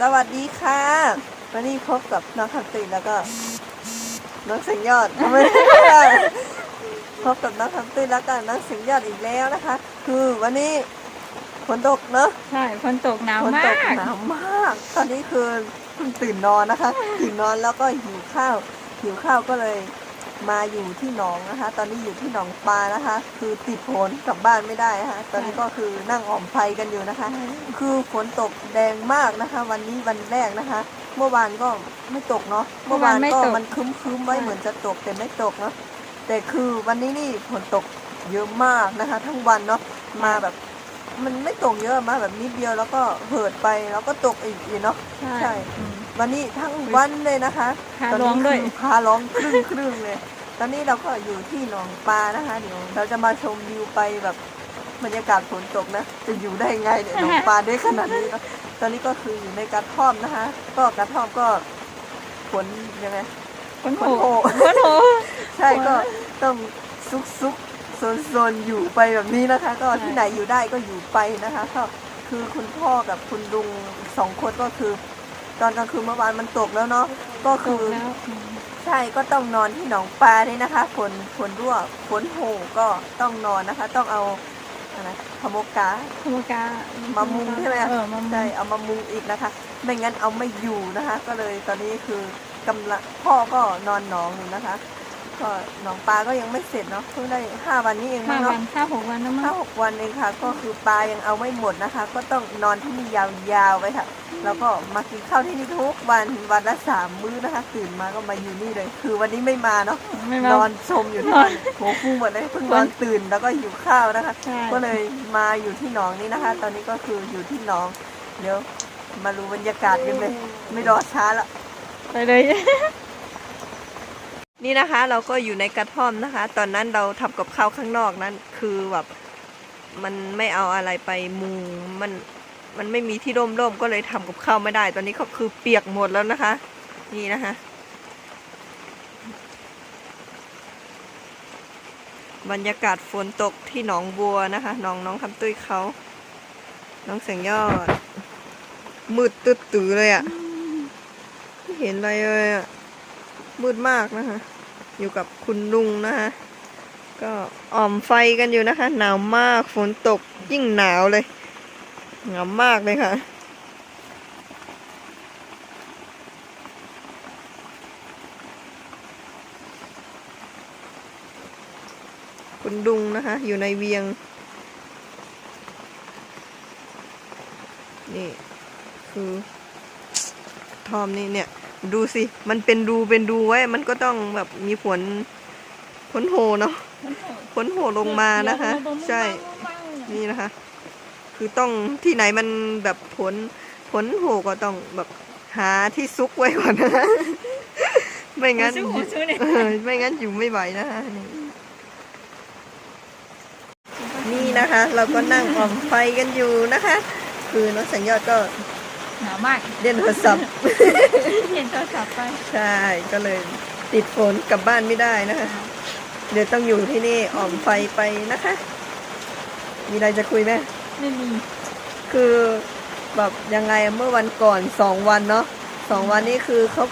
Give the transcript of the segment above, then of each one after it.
สวัสดีค่ะวันนี้พบกับน้องคำตื่นแล้วก็น้องเสียงยอดไม่ได้พบกับน้องคำตื่นแล้วก็น้องเสียงยอดอีกแล้วนะคะ คือวันนี้ฝนตกเนอะใช่ฝนตกหนาวฝนมาตกกหนาวมาก ตอนนี้คือเพิ่งตื่นนอนนะคะ ตื่นนอนแล้วก็หิวข้าวหิวข้าวก็เลย มาอยู่ที่หนองนะคะ ตอนนี้อยู่ที่หนองปลานะคะ คือติดฝนกลับบ้านไม่ได้นะคะตอนนี้ก็คือนั่งอ่อมไฟกันอยู่นะคะ คือฝนตกแดงมากนะคะ วันนี้วันแรกนะคะ เมื่อวานก็ไม่ตกเนาะเมื่อวานก็มันครึ้มๆไว้เหมือนจะตกแต่ไม่ตกเนาะแต่คือวันนี้นี่ฝนตกเยอะมากนะคะ ทั้งวันเนาะมาแบบ มันไม่ตกเยอะมาแบบนิดเดียวแล้วก็เหิดไปแล้วก็ตกอีกอีกเนาะ ใช่ใช่อืมวันนี้ทั้งวันเลยนะคะพาตนร้นี้องด้วยคือพาร้องครึ่งครึ่งเลย ตอนนี้เราก็อยู่ที่หนองปลานะคะ เดี๋ยวเราจะมาชมวิวไปแบบบรรยากาศฝนตกนะ จะอยู่ได้ไงเนี่ยหนองปลาได้ขนาดนี้เนอะตอนนี้ก็คืออยู่ในกระท่อมนะคะ ก็กระท่อมก็ฝนยังไงฝนโหฝนโหฝนโหใช่ก็ต้องซุกซุกโซนโซนอยู่ไปแบบนี้นะคะ ก็ใช่ที่ไหนอยู่ได้ก็อยู่ไปนะคะก็คือคุณพ่อกับคุณลุงสองคนก็คือ ตอนกลางคืนเมื่อวานมันตกแล้วเนาะก็ตคืกอแล้วอืม ใช่ก็ต้องนอนที่หนองปลาเนี่ยนะคะฝนฝนรั่วฝนโหก็ต้องนอนนะคะ ต้องเอาอะไรพะโมกาธรรมกามามุงใช่ไหมเออมามุงใช่เอามามุงอีกนะคะ ไม่งั้นเอาไม่อยู่นะคะ ก็เลยตอนนี้คือกำลังพ่อก็นอนหนองอยู่นะคะ ก็หนองปลาก็ยังไม่เสร็จเนาะเพิ่งได้ห้าวันนี้เองห้ามั้งวัเนาะนห้าหกวันแล้วมั้ง ห้าหกวันเองค่ะ ก็คือปลายังเอาไม่หมดนะคะ ก็ต้องนอนที่นี่ยาวๆไปค่ะ แล้วก็มากินข้าวที่นี่ทุกวันวันละสามมื้อนะคะตื่นมาก็มาอยู่นี่เลย คือวันนี้ไม่มาเนาะไม่มานอนชมอยู่ที่นั่นหัวฟูหมดเลยเพิ่งนอนตื่นแล้วก็หิวข้าวนะคะ ใช่ ก็เลยมาอยู่ที่หนองนี้นะคะ ตอนนี้ก็คืออยู่ที่หนองเดี๋ยวมาดูบรรยากาศกันเลย ไม่รอช้าละ ไปเลย นี่นะคะเราก็อยู่ในกระท่อมนะคะ ตอนนั้นเราทำกับข้าวข้างนอกนั้น คือแบบมันไม่เอาอะไรไปมุงมัน มันไม่มีที่ร่มร่มก็เลยทำกับข้าวไม่ได้ ตอนนี้ก็คือเปียกหมดแล้วนะคะ นี่นะคะบรรยากาศฝนตกที่หนองบัวนะคะหนองน้องคำตุ้ยเขาน้องเสียงยอด มืดตึ๊ดตือเลยอะ่ะไม่เห็นอะไรเลยอะ่ะมืดมากนะคะ อยู่กับคุณลุงนะคะก็อ่อมไฟกันอยู่นะคะ หนาวมากฝนตกยิ่งหนาวเลย หนาวมากเลยค่ะ คุณลุงนะคะ อยู่ในเวียง นี่คือทอมนี่เนี่ย ดูสิ มันเป็นรูเป็นรูไว้ มันก็ต้องแบบมีผลผลโหเนาะผลโหลงมานะคะ ใช่ นี่นะคะ คือต้องที่ไหนมันแบบผลผลโหก็ต้องแบบหาที่ซุกไว้ก่อนนะคะไม่งั้นหัวชูหัวชูเนี่ยเออไม่งั้นอยู่ไม่ไหวนะคะนี่นี่นะคะ เราก็นั่งออมไฟกันอยู่นะคะ คือน้องสัญญอดก็หนาวมากเล่นโทรศัพท์เห็นโทรศัพท์ไปใช่ก็เลยติดฝนกลับบ้านไม่ได้นะคะ เดี๋ยวต้องอยู่ที่นี่อ่อมไฟไปนะคะ มีอะไรจะคุยไหม ไม่มี คือแบบยังไงอะเมื่อวันก่อนสองวันเนาะสองวันนี้คือเขา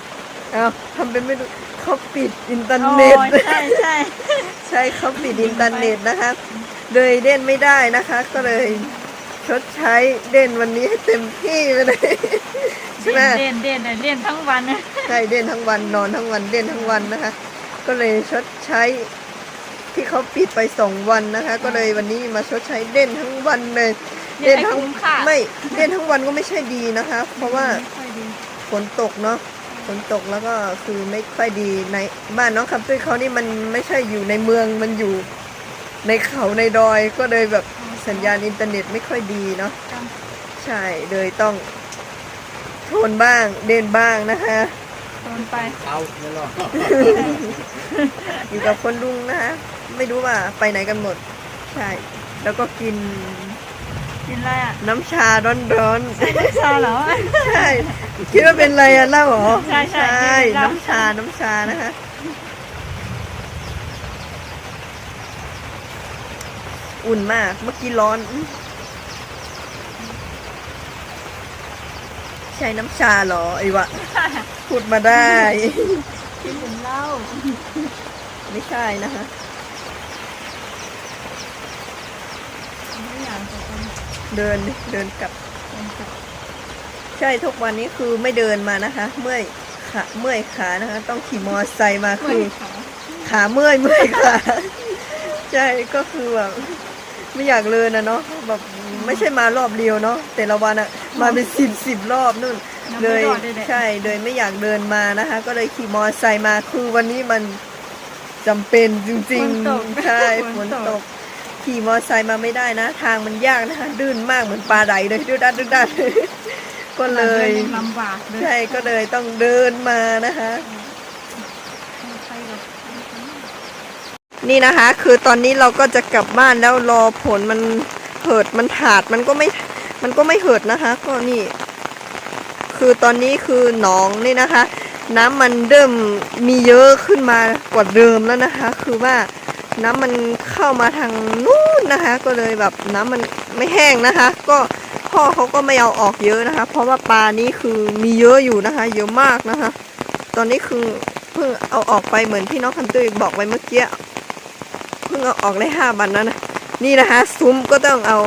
เอาทำเป็นไม่รู้เขาปิดอินเทอร์เน็ต โอ้ยใช่ใช่ ใช่เขาปิดอินเทอร์เน็ตนะคะเลยเล่นไม่ได้นะคะ ก็เลยชดใช้เล่นวันนี้ให้เต็มที่ไปเลย ใช่ไหม เด่นเด่นเด่นเด่นทั้งวันนะใช่เล่นทั้งวันนอนทั้งวันเล่นทั้งวันนะคะ ก็เลยชดใช้ ที่เขาปิดไปสองวันนะคะ ก็เลยวันนี้มาชดใช้เล่นทั้งวันเลยเด่นให้คุ้มค่าไม่เล่นทั้งวันก็ไม่ใช่ดีนะคะ เพราะว่าไม่ค่อยดีฝนตกเนาะฝนตกแล้วก็คือไม่ค่อยดีในบ้านน้องคำตุ้ยเขานี่มันไม่ใช่อยู่ในเมืองมันอยู่ ในเขาในดอยก็เลยแบบสัญญาณอินเทอร์เน็ตไม่ค่อยดีเนาะจังใช่เลยต้องทนบ้างเด่นบ้างนะคะ โดนไปเอาไม่รอดอยู่กับคนลุงนะคะไม่รู้ว่าไปไหนกันหมด ใช่ แล้วก็กินกินอะไรอะน้ำชาร้อนใช่น้ำชาเหรอ ๆ ใช่ คิดว่าเป็นอะไรอะเหล้าเหรอใช่ใช่ใช่กินเหล้า น้ำชา น้ำชานะคะ อุ่นมาก เมื่อกี้ร้อน ใช่น้ำชาเหรอไอ้วะพูดมาได้กินถึงเหล้าไม่ใช่นะคะไม่อยากจะเป็นเดินเดินกลับ คนกับใช่ทุกวันนี้คือไม่เดินมานะคะ เมื่อยขาเมื่อยขานะคะ ต้องขี่มอเตอร์ไซค์มาเมื่คืออยขาขาเมื่อยเมื่อยขา ใช่ก็คือแบบไม่อยากเดินนะเนาะแบบ ไม่ใช่มารอบเดียวเนาะแต่ละวันอะมาเป็นสิบสิบรอบนู่นน้ำเลไม่ยรอดเลยแหละใช่เลยไม่อยากเดินมานะคะ ก็เลยขี่มอเตอร์ไซค์มาคือวันนี้มันจำเป็นจริงฝนตกๆใช่ฝนตกขี่มอเตอร์ไซค์มาไม่ได้นะ ทางมันยากนะคะดื้นมากเหมือนปลาไหลเลยดื้อดัดดื้อดัดก็เลยดินลำบากเลยใช่ก็เลยต้องเดินมานะคะไปหรอกนี่นะคะ คือตอนนี้เราก็จะกลับบ้านแล้วรอผลมัน เหิดมันถาดมันก็ไม่มันก็ไม่เหิดนะคะ ก็นี่ คือตอนนี้คือหนองนี่นะคะ น้ำมันเริ่มมีเยอะขึ้นมากว่าเดิมแล้วนะคะ คือว่าน้ำมันเข้ามาทางนู้นนะคะ ก็เลยแบบน้ำมันไม่แห้งนะคะ ก็พ่อเขาก็ไม่เอาออกเยอะนะคะ เพราะว่าปลานี้คือมีเยอะอยู่นะคะ เยอะมากนะคะ ตอนนี้คือเพิ่งเอาออกไปเหมือนที่น้องคันตุ้ยบอกไว้เมื่อกี้เพิ่งเอาออกได้ห้าวันนั้นนะ นี่นะคะซุ้มก็ต้องเอา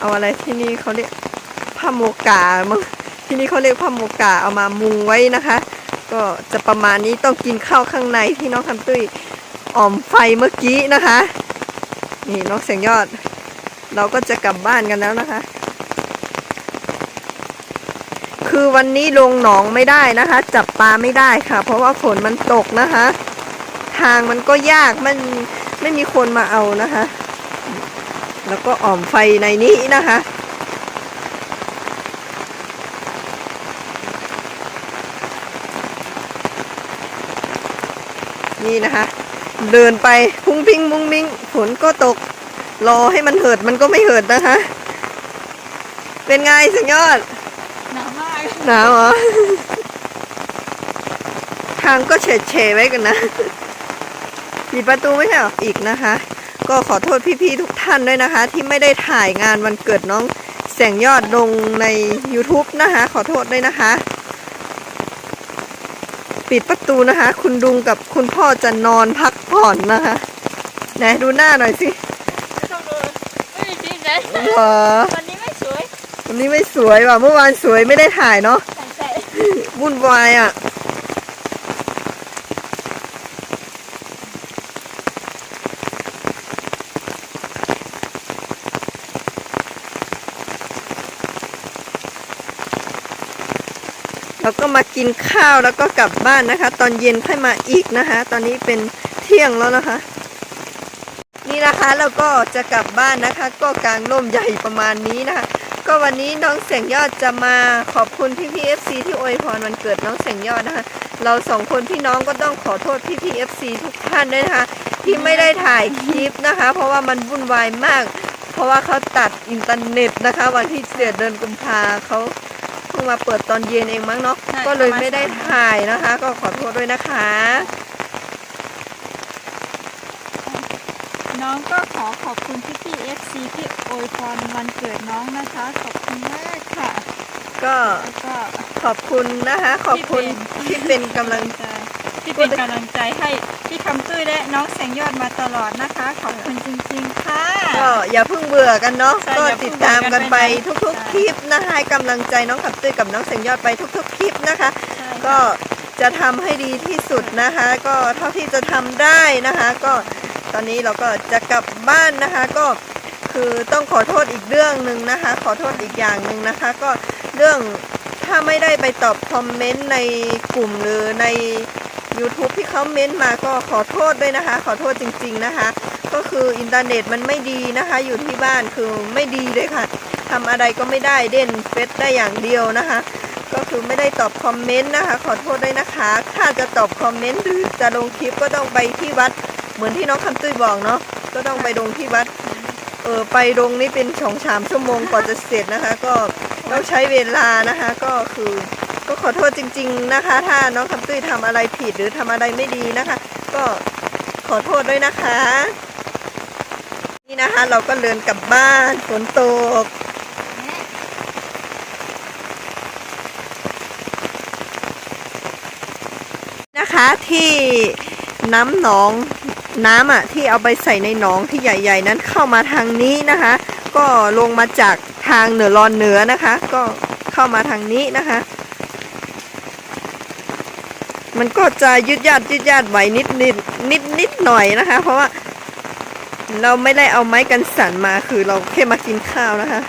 เอาอะไรที่นี่เขาเรียกผ้าโมกามั้งที่นี่เขาเรียกผ้าโมกาเอามามุงไว้นะคะ ก็จะประมาณนี้ต้องกินข้าวข้างในที่น้องคำตุ้ยอ่อมไฟเมื่อกี้นะคะ นี่น้องเสียงยอด เราก็จะกลับบ้านกันแล้วนะคะ คือวันนี้ลงหนองไม่ได้นะคะ จับปลาไม่ได้ค่ะ เพราะว่าฝนมันตกนะคะ ทางมันก็ยากมัน ไม่มีคนมาเอานะคะ แล้วก็อ่อมไฟในนี้นะคะ นี่นะคะ เดินไปพุ้งพิงมุ้งมิงฝนก็ตก รอให้มันเหิดมันก็ไม่เหิดนะคะ เป็นไงสุดยอด หนาวมากหนาวเหรอ ทางก็เฉดเฉไว้กันนะ ปิดประตูไม่ใช่เหรออีกนะคะ ก็ขอโทษพี่ๆทุกท่านด้วยนะคะ ที่ไม่ได้ถ่ายงานวันเกิดน้องแสงยอดลงใน YouTube นะคะ ขอโทษด้วยนะคะ ปิดประตูนะคะ คุณดุงกับคุณพ่อจะนอนพักผ่อนนะคะไหนดูหน้าหน่อยสิต้องดูไม่มีจริงเลยเหรอวันนี้ไม่สวยวันนี้ไม่สวยว่ะเมื่อวานสวยไม่ได้ถ่ายเนาะใส่ใส่วุ่นวายอะ เราก็มากินข้าวแล้วก็กลับบ้านนะคะ ตอนเย็นค่อยมาอีกนะคะ ตอนนี้เป็นเที่ยงแล้วนะคะ นี่นะคะเราก็จะกลับบ้านนะคะ ก็กลางร่มใหญ่ประมาณนี้นะคะ ก็วันนี้น้องเสียงยอดจะมาขอบคุณพี่พีเอฟซีที่อวยพรวันเกิดน้องเสียงยอดนะคะ เราสองคนพี่น้องก็ต้องขอโทษพี่พีเอฟซีทุกท่านด้วยนะคะ ที่ไม่ได้ถ่ายคลิปนะคะ เพราะว่ามันวุ่นวายมาก เพราะว่าเขาตัดอินเทอร์เน็ตนะคะ วันที่เสียเดือนกุมภาเขา พิ่งมาเปิดตอนเย็นเองมั้งเนาะก็เลยไม่ได้ถ่ายนะคะ ก็ขอโทษด้วยนะคะ น้องก็ขอขอบคุณพี่พี่เอฟซีที่อวยพรวันเกิดน้องนะคะ ขอบคุณมากค่ะก็แล้วก็ขอบคุณนะคะ ขอบคุณที่เป็นกำลังใจที่เป็นกำลังใจให้ พี่คำตุ้ยและน้องแสงยอดมาตลอดนะคะ ขอบคุณจริงๆค่ะ ก็อย่าเพิ่งเบื่อกันเนาะ ใช่ก็อย่าเพิ่ติงดตามกันไปเบื่อกันไปทุกใช่ ๆคลิปนะคะให้กำลังใจน้องขับตื้อกับน้องเสียงยอดไปทุกๆคลิปนะคะ ใช่ก็จะทำให้ดีที่สุดนะคะ ก็เท่าที่จะทำได้นะคะ ก็ตอนนี้เราก็จะกลับบ้านนะคะ ก็คือต้องขอโทษอีกเรื่องหนึ่งนะคะ ขอโทษอีกอย่างหนึ่งนะคะ ก็เรื่องถ้าไม่ได้ไปตอบคอมเมนต์ในกลุ่มหรือใน YouTube ที่เขาเม้นต์มาก็ขอโทษด้วยนะคะ ขอโทษจริง ๆนะคะ ก็คืออินเทอร์เน็ตมันไม่ดีนะคะ อยู่ที่บ้านคือไม่ดีเลยค่ะทำอะไรก็ไม่ได้เด่นเฟซได้อย่างเดียวนะคะ ก็คือไม่ได้ตอบคอมเมนต์นะคะ ขอโทษด้วยนะคะ ถ้าจะตอบคอมเมนต์หรือจะลงคลิปก็ต้องไปที่วัด เหมือนที่น้องคำตุ้ยบอกเนาะก็ต้องไปลงที่วัดเออไปลงนี่เป็นสองสามชั่วโมงกว่าจะเสร็จนะคะ ก็ต้องใช้เวลานะคะ ก็คือ ก็ขอโทษจริง ๆนะคะ ถ้าน้องคำตุ้ยทำอะไรผิดหรือทำอะไรไม่ดีนะคะ ก็ขอโทษด้วยนะคะ นี่นะคะเราก็เดินกลับบ้านฝนตกนะคะที่น้ำหนองน้ำอะที่เอาไปใส่ในหนองที่ใหญ่ ๆ นั้นเข้ามาทางนี้นะคะ ก็ลงมาจากทางเหนือรอนเหนือนะคะ ก็เข้ามาทางนี้นะคะ มันก็จะยืดยาดยืดยาดไหวนิดนิดนิดนิดหน่อยนะคะ เพราะว่าเราไม่ได้เอาไม้กันสันมาคือเราแค่มากินข้าวนะคะ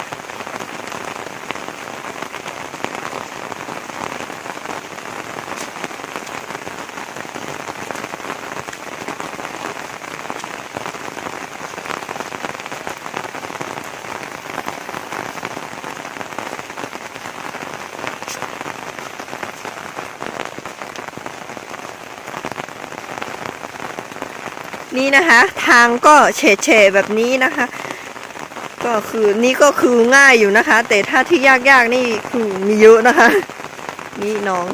นี่นะคะ ทางก็เฉดๆแบบนี้นะคะ ก็คือนี่ก็คือง่ายอยู่นะคะ แต่ถ้าที่ยากๆนี่คือมีเยอะนะคะ นี่น้อง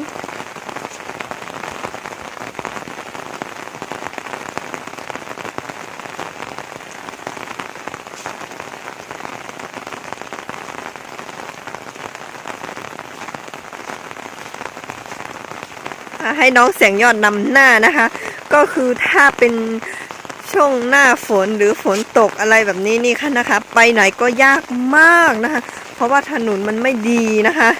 ให้น้องแสงยอดนำหน้านะคะ ก็คือถ้าเป็น ช่วงหน้าฝนหรือฝนตกอะไรแบบนี้นี่ค่ะนะคะ ไปไหนก็ยากมากนะคะ เพราะว่าถนนมันไม่ดีนะคะ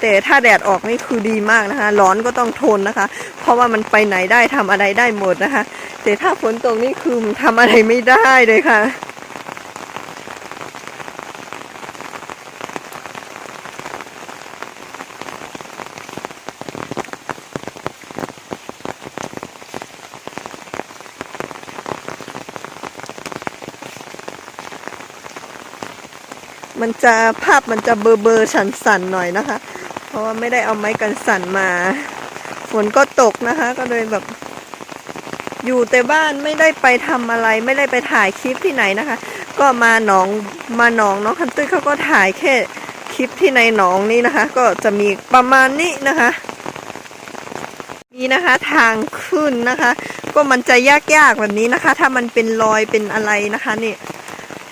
แต่ถ้าแดดออกนี่คือดีมากนะคะ ร้อนก็ต้องทนนะคะ เพราะว่ามันไปไหนได้ทำอะไรได้หมดนะคะ แต่ถ้าฝนตกนี่คือทำอะไรไม่ได้เลยค่ะ มันจะภาพมันจะเบอร์เบอร์สันสันๆหน่อยนะคะ เพราะว่าไม่ได้เอาไม้กันสั่นมา ฝนก็ตกนะคะ ก็เลยแบบอยู่แต่บ้านไม่ได้ไปทำอะไร ไม่ได้ไปถ่ายคลิปที่ไหนนะคะ ก็มาหนองมาหนองน้องคันตุ้ยเขาก็ถ่ายแค่คลิปที่ในหนองนี้นะคะ ก็จะมีประมาณนี้นะคะนี่นะคะทางขึ้นนะคะ ก็มันจะยากๆแบบนี้นะคะ ถ้ามันเป็นรอยเป็นอะไรนะคะนี่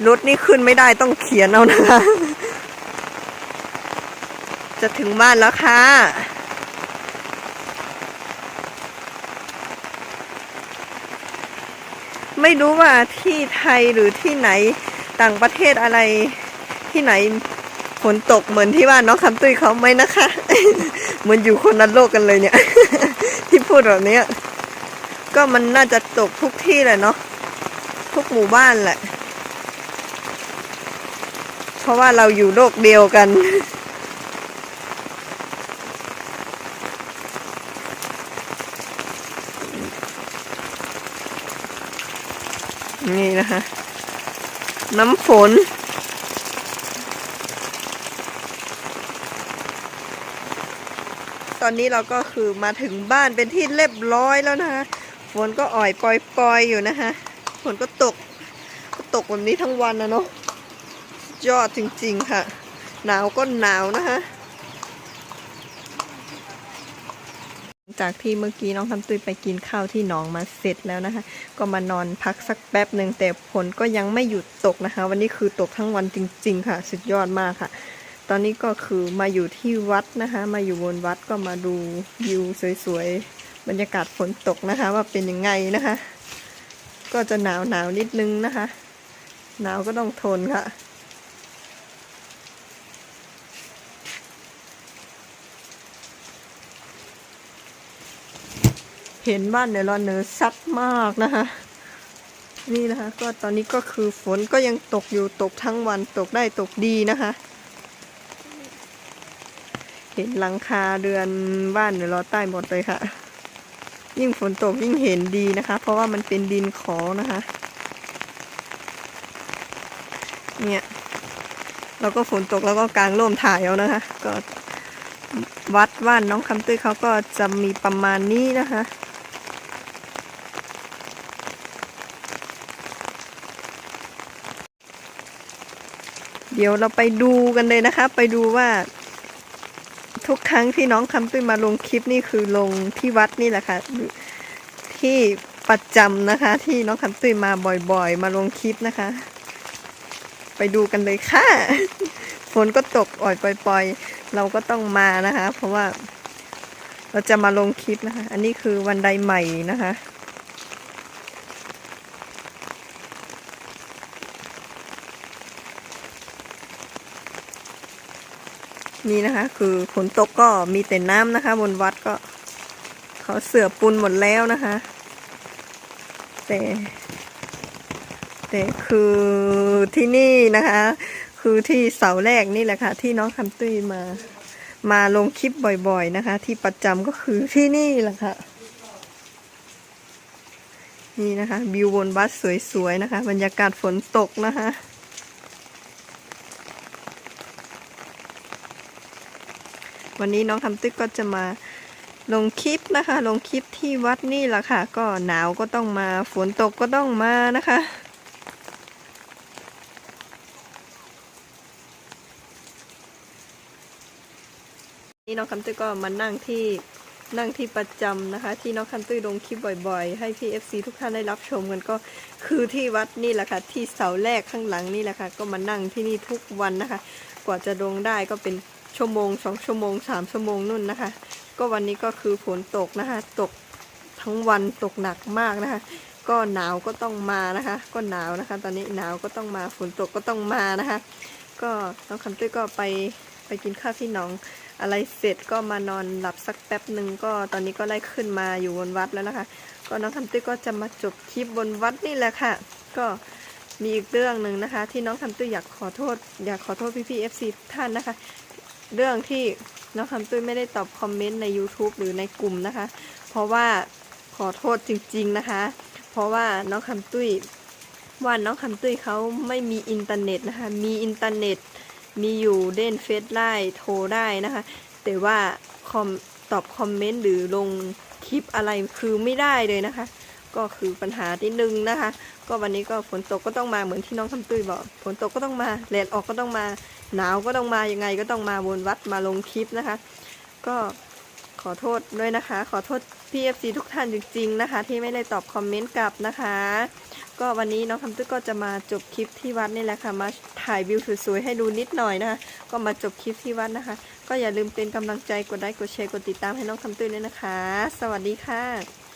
รถนี่ขึ้นไม่ได้ต้องเขียนเอานะคะ จะถึงบ้านแล้วค่ะ ไม่รู้ว่าที่ไทยหรือที่ไหนต่างประเทศอะไรที่ไหนฝนตกเหมือนที่ว่าน้องคำตุ้ยเขาไหมนะคะ เหมือนอยู่คนละโลกกันเลยเนี่ย ที่พูดแบบนี้ก็มันน่าจะตกทุกที่แหละเนาะทุกหมู่บ้านแหละ ราะว่าเราอยู่โลกเดียวกัน นี่นะคะ น้ำฝนตอนนี้เราก็คือมาถึงบ้านเป็นที่เรียบร้อยแล้วนะคะฝนก็อ่อยปล่อยๆอยู่นะคะฝนก็ตก ก็ตกแบบนี้ทั้งวันนะเนาะ ยอดจริงๆค่ะ หนาวก็หนาวนะคะจากที่เมื่อกี้น้องทำตุ้ยไปกินข้าวที่หนองมาเสร็จแล้วนะคะ ก็มานอนพักสักแป๊บหนึ่งแต่ฝนก็ยังไม่หยุดตกนะคะ วันนี้คือตกทั้งวันจริง ๆ ค่ะ สุดยอดมากค่ะ ตอนนี้ก็คือมาอยู่ที่วัดนะคะ มาอยู่บนวัดก็มาดูวิวสวยๆบรรยากาศฝนตกนะคะ ว่าเป็นยังไงนะคะ ก็จะหนาวหนาวนิดนึงนะคะ หนาวก็ต้องทนค่ะ เห็นบ้านเนรอนเนอซัดมากนะคะ นี่นะคะ ก็ตอนนี้ก็คือฝนก็ยังตกอยู่ตกทั้งวันตกได้ตกดีนะคะ เห็นหลังคาเรือนบ้านเนรอใต้หมดเลยค่ะ ยิ่งฝนตกยิ่งเห็นดีนะคะ เพราะว่ามันเป็นดินขอนะคะ เนี่ยเราก็ฝนตกแล้วก็กางร่มถ่ายเอานะคะ ก็วัดว่านน้องคำตื้อเขาก็จะมีประมาณนี้นะคะ เดี๋ยวเราไปดูกันเลยนะคะ ไปดูว่า ทุกครั้งที่น้องคำตุ้ยมาลงคลิปนี่คือลงที่วัดนี่แหละค่ะที่ประจำนะคะ ที่น้องคำตุ้ยมาบ่อยๆ มาลงคลิปนะคะ ไปดูกันเลยค่ะ ฝนก็ตกอ่อยปล่อย ๆ เราก็ต้องมานะคะ เพราะว่าเราจะมาลงคลิปนะคะ อันนี้คือวันไดใหม่นะคะ นี่นะคะ คือฝนตกก็มีแต่น้ำนะคะ บนวัดก็เขาเสือปูนหมดแล้วนะคะ แต่ แต่คือที่นี่นะคะ คือที่เสาแรกนี่แหละค่ะ ที่น้องคำตุ้ยมา มาลงคลิปบ่อยๆนะคะ ที่ประจำก็คือที่นี่แหละค่ะนี่นะคะวิวบนบัสสวยๆนะคะ บรรยากาศฝนตกนะคะ วันนี้น้องคำตึกก็จะมาลงคลิปนะคะ ลงคลิปที่วัดนี่แหละค่ะ ก็หนาวก็ต้องมาฝนตกก็ต้องมานะคะนี่น้องคำตุ้ยก็มานั่งที่นั่งที่ประจำนะคะ ที่น้องคำตุ้ยลงคลิปบ่อย ๆ ให้พี่ FC ทุกท่านได้รับชมกันก็คือที่วัดนี่แหละค่ะ ที่เสาแรกข้างหลังนี่แหละค่ะ ก็มานั่งที่นี่ทุกวันนะคะ กว่าจะลงได้ก็เป็น ชั่วโมงสองชั่วโมงสามชั่วโมงนู่นนะคะ ก็วันนี้ก็คือฝนตกนะคะ ตกทั้งวันตกหนักมากนะคะ ก็หนาวก็ต้องมานะคะ ก็หนาวนะคะ ตอนนี้หนาวก็ต้องมาฝนตกก็ต้องมานะคะ ก็น้องคำตุ้ยก็ไปไปกินข้าวที่หนองอะไรเสร็จก็มานอนหลับสักแป๊บหนึ่งก็ตอนนี้ก็ได้ขึ้นมาอยู่บนวัดแล้วนะคะ ก็น้องคำตุ้ยก็จะมาจบคลิปบนวัดนี่แหละค่ะ ก็มีอีกเรื่องหนึ่งนะคะ ที่น้องคำตุ้ยอยากขอโทษ อยากขอโทษพี่พี่เอฟซีท่านนะคะ เรื่องที่น้องคำตุ้ยไม่ได้ตอบคอมเมนต์ใน YouTube หรือในกลุ่มนะคะ เพราะว่าขอโทษจริง ๆนะคะ เพราะว่าน้องคำตุ้ยว่าน้องคำตุ้ยเขาไม่มีอินเทอร์เน็ตนะคะ มีอินเทอร์เน็ต มีอยู่เด่นเฟซได้โทรได้นะคะ แต่ว่าคอมตอบคอมเมนต์หรือลงคลิปอะไรคือไม่ได้เลยนะคะ ก็คือปัญหาที่หนึ่งนะคะ ก็วันนี้ก็ฝนตกก็ต้องมาเหมือนที่น้องคำตุ้ยบอก ฝนตกก็ต้องมาแดดออกก็ต้องมา หนาวก็ต้องมายังไงก็ต้องมาบนวัดมาลงคลิปนะคะ ก็ขอโทษด้วยนะคะ ขอโทษพี่เอฟซีทุกท่านจริงๆนะคะ ที่ไม่ได้ตอบคอมเมนต์กลับนะคะ ก็วันนี้น้องคำตุ้ยก็จะมาจบคลิปที่วัดนี่แหละค่ะ มาถ่ายวิวสวยๆให้ดูนิดหน่อยนะคะ ก็มาจบคลิปที่วัดนะคะ ก็อย่าลืมเป็นกำลังใจกดไลค์กดแชร์กดติดตามให้น้องคำตุ้ยด้วยนะคะ สวัสดีค่ะ